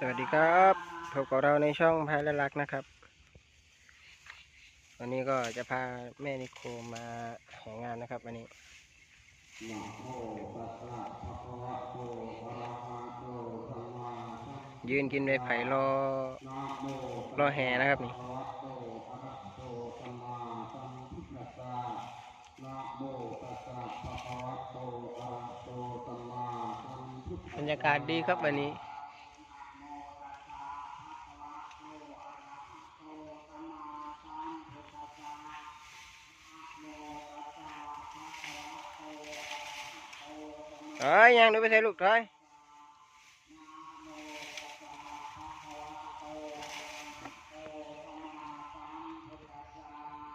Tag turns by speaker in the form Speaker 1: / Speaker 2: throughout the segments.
Speaker 1: สวัสดีครับพบกับเราในช่องพายและรักนะครับ วันนี้ก็จะพาแม่นิโคมาแห่งานนะครับ วันนี้ยืนกินใบไผ่รอรอแห่นะครับนี่บรรยากาศดีครับวันนี้ ยังดูไปใส่ลูกถอย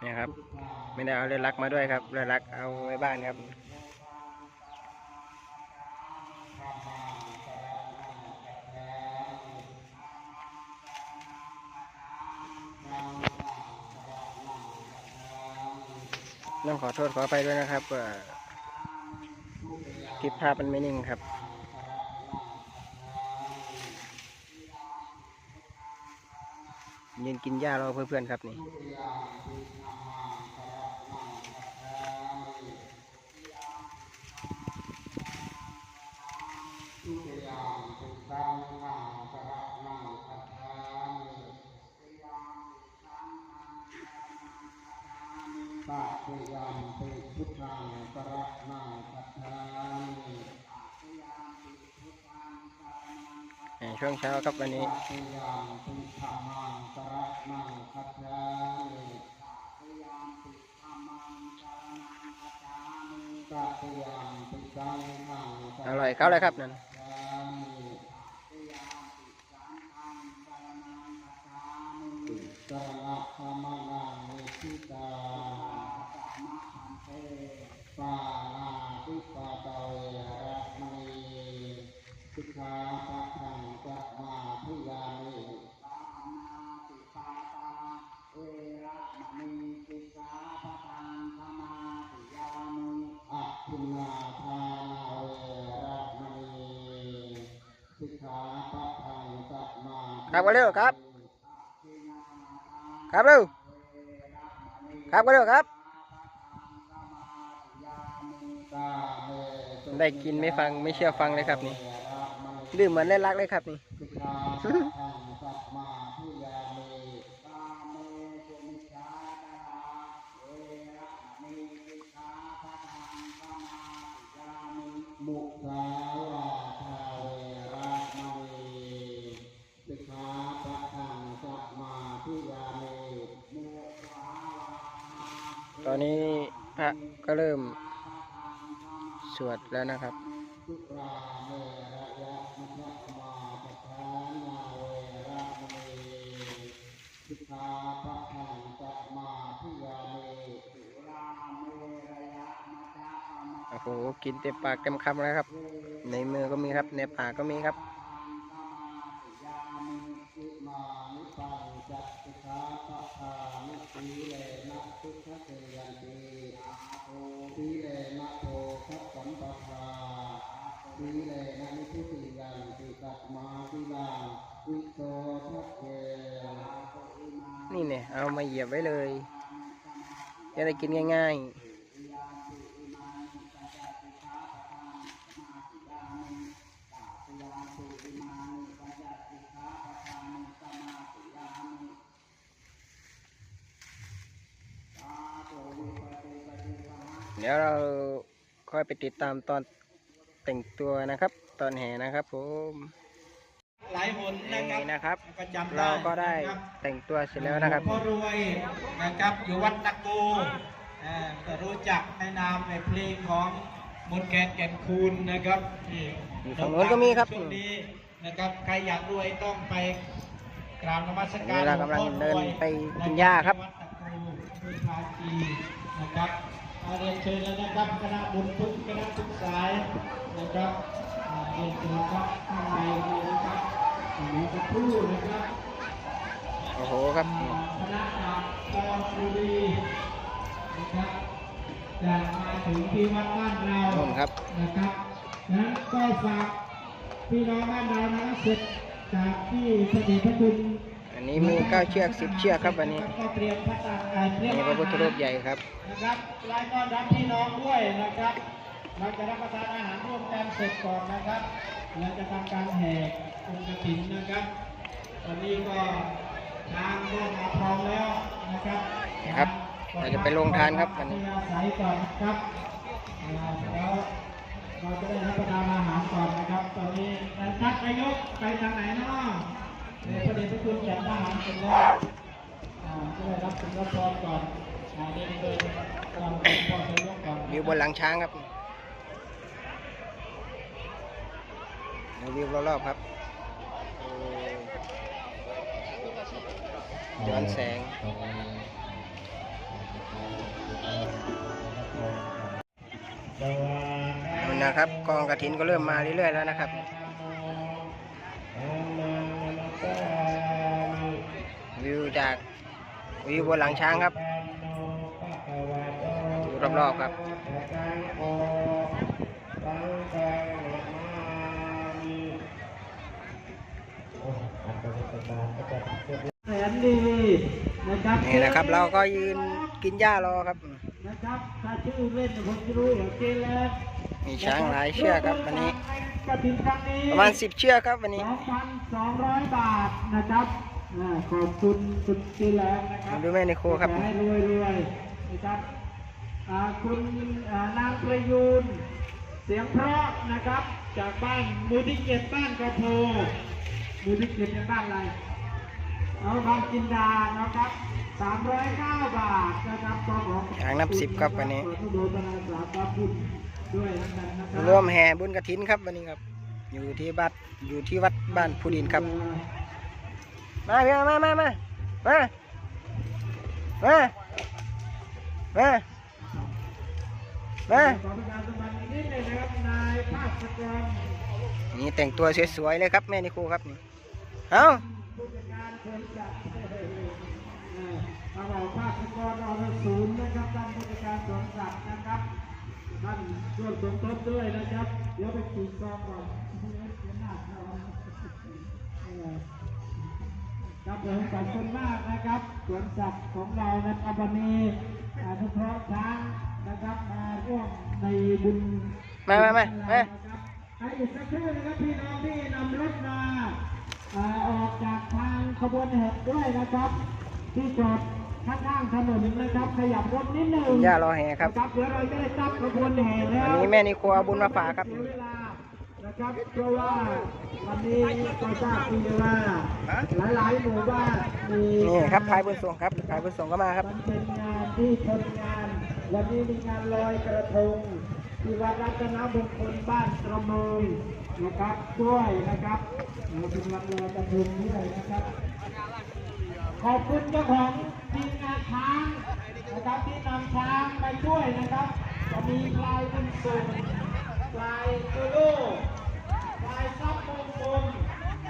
Speaker 1: นี่ครับ ไม่ได้เอาเรือรักมาด้วยครับเรือรักเอาไว้บ้านครับต้องขอโทษขอไปด้วยนะครับ ว่าคลิปภาพมันไม่นิ่งครับ ยืนกินหญ้ารอเพื่อนๆครับนี่
Speaker 2: ปะปุยัมปิพุทธังสระนังคัจฉามิ
Speaker 1: แห่ช่วงเช้าครับวันนี้
Speaker 2: ปะปุยัมปิธรรมังสระนังคัจฉามิปะปุยัมปิสังฆังส
Speaker 1: อ
Speaker 2: ร่
Speaker 1: อยเขาเลยครับนั่น
Speaker 2: นังคัจฉามิสระธรรมนังนิพิตาานาทิปา
Speaker 1: ตเวระมณีสิกขาปัทังกัตมาพิยามิปา
Speaker 2: นาติปาตาเวระมณีสิกขาปัทังธมาพิยามิอัคคุณาทานาเวระมณีสิกขาปัทังกัตมา
Speaker 1: ครับเร็วครับ ครับเร็วครับเร็วครับ ได้กินไม่ฟังไม่เชื่อฟังเลยครับนี่ดื้อเหมือนเล่นรักเลยครับนี่
Speaker 2: สิกขาปะทังจะมาพิยามิตาเมตุมิชาดาราเวระมณีสิกขาปะทังสมาธิยามิมุสาวาทาเวระมณีสิกขาปะทังสมาธิยามิมุสาวา
Speaker 1: ตอนนี้พระก็เริ่ม สวดแล้วนะครับโอ้โหกินเต็มปากเต็มคำแล้วครับ ในมือก็มีครับ ในปากก็มีครับ
Speaker 2: เอามาเห
Speaker 1: ยียบไว้เลย จะได้กินง่ายๆ เดี๋ยวเราค่อยไปติดตามตอนแต่งตัวนะครับ ตอนแห่นะครับผม
Speaker 3: หลายหนนะครับ
Speaker 1: นี่นะครับ
Speaker 3: ก็จำ
Speaker 1: เราก็ได้
Speaker 3: นะครับ
Speaker 1: แต่งตัวเสร็จแล้วนะครับ
Speaker 3: หลวงพ่อรวยนะครับอยู่วัดตะโกอ่าก็รู้จักในนามในเพลงของมนต์แคนแก่นคูณนะครับนี่
Speaker 1: อยู่ฝั่งโน้นก็มีครับ
Speaker 3: ช่วงนี้นะครับใครอยากรวยต้องไปกราบนมัส
Speaker 1: อัน
Speaker 3: การ
Speaker 1: นี้เรากำลัง
Speaker 3: หวงพ่อรวย
Speaker 1: เดินไปกินหญ้าครับ
Speaker 3: วัดตะโกพุทธาจีนะครับเอาเรียนเชิญแล้วนะครับคณะบุญทุกคณะทุกสายนะครับอ่าเรียนเชิญครับข้างในเลยนะครับ
Speaker 1: โอ้โหครับ
Speaker 3: คณะจากกองบุรีนะครับจะมาถึงที่วัดบ้านเรา
Speaker 1: นู่นครับ
Speaker 3: นะครับนั้นก็ฝากพี่น้องบ้านเรานะเสร็จจากที่พระเดชพระคุณ
Speaker 2: อันนี้มีเก้าเชือกสิบเชือกครับวันนี้
Speaker 3: ก็เตรียมพระตาเอ่อเตรียม
Speaker 2: นี่พระพุทธรูปใหญ่ครับ
Speaker 3: นะครับรายต้อนรับพี่น้องด้วยนะครับ เราจะรับประทานอาหารร่วมกันเสร็จก่อนนะครับเราจะทำการแห่องค์กฐินนะครับ ตอนนี้ก็ทางก็มาพร้อมแล้วนะครับ
Speaker 2: นะครับเราจะไปลงทานครับวันนี้
Speaker 3: อาศัยก่อนครับอ่าแล้วเราจะได้รับประทานอาหารก่อนนะครับ ตอนนี้ท่านนายกไปทางไหนเนาะเดี๋ยวประเด็นที่คุณจัดอาหารเสร็จแล้วอ่าจะได้รับสิ่งรับพรก่อนอ่าเดินเดินก่อนพ่อจะยกก่อน
Speaker 2: วิวบนหลังช้างครับ ดูวิวรอบๆครับโอ้ย้อนแสงนู่นนะครับกองกระถินก็เริ่มมาเรื่อยๆแล้วนะครับวิวจากวิวบนหลังช้างครับดูรอบๆครับ
Speaker 3: แสนดีนะครับ
Speaker 2: นี่นะครับ เราก็ยืนกินหญ้ารอครับ
Speaker 3: นะครับถ้าชื่อเล่นเนี่ยผมจะรู้อย่างเจนแล้ว
Speaker 2: มีช้างหลายเชือกครับวันนี้
Speaker 3: กระถิ่นครั้งนี้
Speaker 2: ประมาณสิบเชือกครับวันนี้
Speaker 3: 2,200บาทนะครับอ่าขอบคุณคุณจีแลงนะครับ
Speaker 2: ดูแม่ในครัวครับ
Speaker 3: ขอให้รวยรวยๆนะครับอ่าคุณอ่านางประยูนเสียงเพราะนะครับ จากบ้านมูที่เจ็ดบ้านกระโพ มูที่เจ็ดเป็นบ้านอะไรเอาบางจินดานะครับ309บาทนะครับก็ขอขอบคุณ
Speaker 2: ช้างนับสิบครับวันนี้
Speaker 3: ขอโดยบรรณาสาธารณบุญด้วยนะครับนะครับ
Speaker 2: ร่วมแห่บุญกระถินครับวันนี้ครับ อยู่ที่บัดอยู่ที่วัดบ้านภูดินครับ มาพี่มามามามามามามา
Speaker 3: ขอประชาสัมพันธ์อีกนิดหนึงนะครับนายภาสกร
Speaker 2: นี่แต่งตัวสวยๆเลยครับแม่นิโคครับนี่ เอา
Speaker 3: ผู้จัดการคนจัดเออเอาบอกภาสกรเอาศูนย์นะครับท่านผู้จัดการสวนสัตว์นะครับท่านร่วมสมทบด้วยนะครับ เดี๋ยวไปขีดซองก่อนเดี๋ยวหน้าเราเออครับผมขอบคุณมากนะครับสวนสัตว์ของเรานะครับวันนี้อนุเคราะห์ช้างนะครับมาร่วมในบุญ
Speaker 2: มามามามา
Speaker 3: นะครับให้อีกสักครู่นะครับพี่น้องที่นำรถมา อ่าออกจากทางขบวนแห่ด้วยนะครับ ที่จอดข้างๆถนนนะครับขยับรถนิดหนึ่ง
Speaker 2: กินหญ้ารอแห่ครับ
Speaker 3: นะครับเดี๋ยวเราจะได้ตั้งขบวนแห่แล้ว
Speaker 2: วันนี้แม่นิโคเอาบุญมาฝากครับ
Speaker 3: เสียเวลานะครับเพราะว่าวันนี้ก็ทราบดีว่าหลายๆหมู่บ้านมี
Speaker 2: นี่ครับพายบุญส่งครับพายบุญส่งก็มาครับ
Speaker 3: มันเป็นงานที่คนงาน วันนี้มีงานลอยกระทงที่วัดรัตนมงคลบ้านกระเมยนะครับด้วยนะครับ เราเป็นวันลอยกระทงด้วยนะครับ ขอบคุณเจ้าของทีมงานช้างนะครับที่นำช้างไปช่วยนะครับ จะมีพลายบุญส่งพลายโซโลพลายซับมงค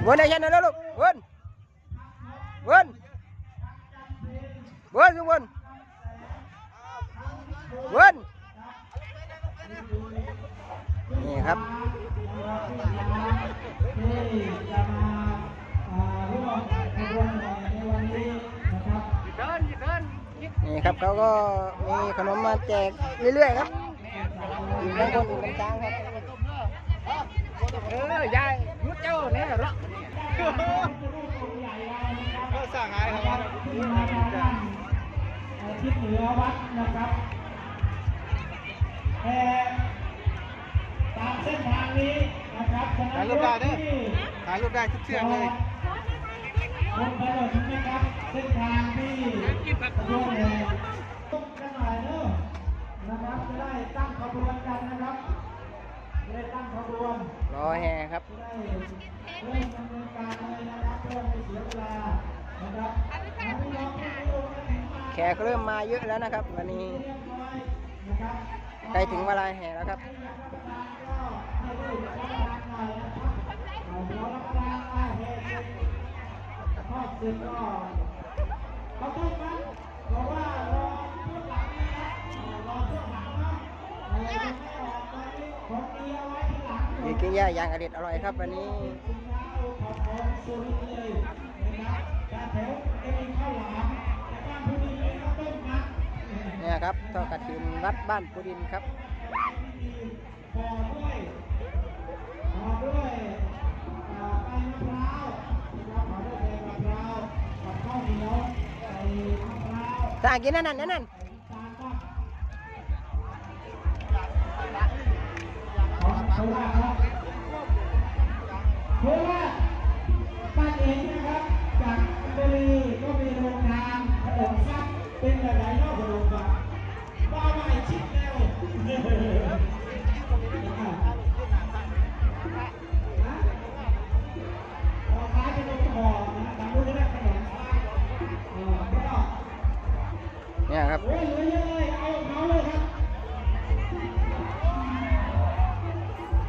Speaker 3: ล
Speaker 2: วนได้ยันนะลูกวนวนวนทุกวนวนนี่ครับ
Speaker 3: ที่จะมาอ่าร่วมขบวนแห่ในวันนี้นะครับ
Speaker 2: นี่ครับเขาก็มีขนมมาแจกเรื่อยๆครับอยู่ข้างบนอยู่ตรงกลางครับเออยายยุดเจ้าเนี่ยหรอสั่งหายครับ
Speaker 3: ที่มาทางด้านเอ่อทิศเหนือวัดนะครับแต่ตามเส้นทางนี้ นะครับฉะนั้นรถที่
Speaker 2: ถ่ายรูปได้ทุกเชือกเลย
Speaker 3: บนถนนนะครับเส้นทางที่ขบวนแห่กันหน่อยเนอะนะครับจะได้ตั้งขบวนกันนะครับจะได้ตั้งขบวน
Speaker 2: รอแห่ครับ
Speaker 3: จะได้เริ่มดำเนินการเลยนะครับเพื่อไม่เสียเวลานะครับเอาพี่น้องที่ดูกันถึงมา
Speaker 2: แขกเริ่มมาเยอะแล้วนะครับ วันนี้
Speaker 3: เรียบร้อยนะครับ
Speaker 2: ใกล้ถึงเวลาแห่แล้วครับ
Speaker 3: ก็ให้ได้รับประทานหน่อยนะครับเอาเดี๋ยวรับประทานอาหารเสร็จทอดเสร็จก็เขาต้มันบอกว่ารอช่วงหลังนะครับรอช่วงหลังนะเออไม่ออกตอนนี้ของดีเอาไว้ที่หลัง
Speaker 2: มีกินหญ้าย่างอร่อยอร่อยครับวันนี้
Speaker 3: สินค้าโอท็อ
Speaker 2: ของสุริเลยนะครับจากแถวเอ็มข้าวหลามจากบ้านผู้ดีเลยข้าวต้มมัด
Speaker 3: เนี่ยครับทอดกระถินวัดบ้านพูดินครับ
Speaker 2: ห่อด้วย อด้วยอ่าใบมะพร้าวนะครับห่อด้วยใบมะพร้าวกับข้าวเหนียวใส่มะพร้าว
Speaker 3: สั่งกินนั่นนั่นนั่น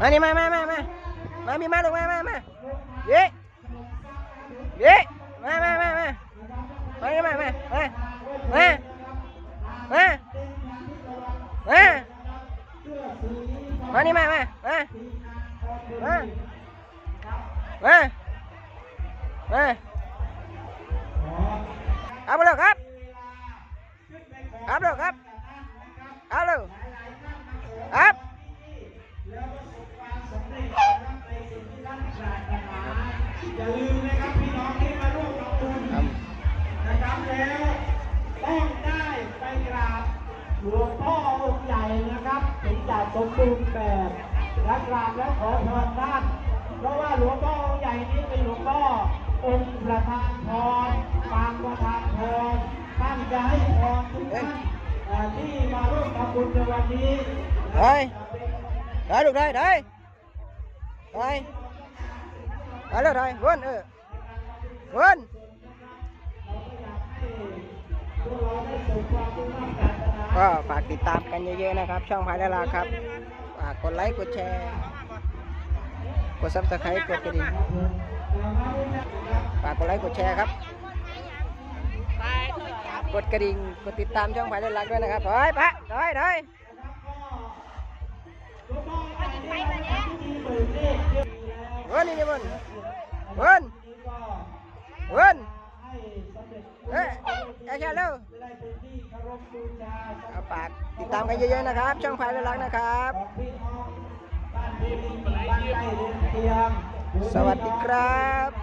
Speaker 2: มานี่มามามามา
Speaker 3: มามีมาลงมามามาเย้เย้มามามามามานี่มามามามามามามานี่มามามามามามาเอาไปเลยครับเอาเลยครับเอาเลยครับ
Speaker 2: อย่าลืมนะครับพี่น้องที่มาร่วมทำบุญนะครับแล้วต้องได้ไปกราบหลวงพ่อองค์ใหญ่นะครับถึงจะสมบูรณ์แบบและกราบและขอพรท่านเพราะว่าหลวงพ่อองค์ใหญ่นี้เป็นหลวงพ่อองค์ประธานพรปางประธานพรท่านจะให้พรทุกท่านเอ่อที่มาร่วมทำบุญในวันนี้
Speaker 3: Đây. Đây được đây, đây. Đây. Đây được đây, vươn ừ. Vươn. ก็ฝากติดตามกันเยอะๆนะครับ ช่องพายดาราครับฝากกดไลค์กดแชร์ กดซับสไครต์กดกระดิ่งฝากกดไลค์กดแชร์ครับกดกระดิ่งกดติดตามช่องพายดาราด้วยนะครับเฮ้ยปะเฮ้ยเฮ้ยเวินนี่นี่เวิน เวินเวินเฮ้ยแค่เร็วเอาปากติดตามกันเยอะๆนะครับ ช่องพายดารานะครับ สวัสดีครับ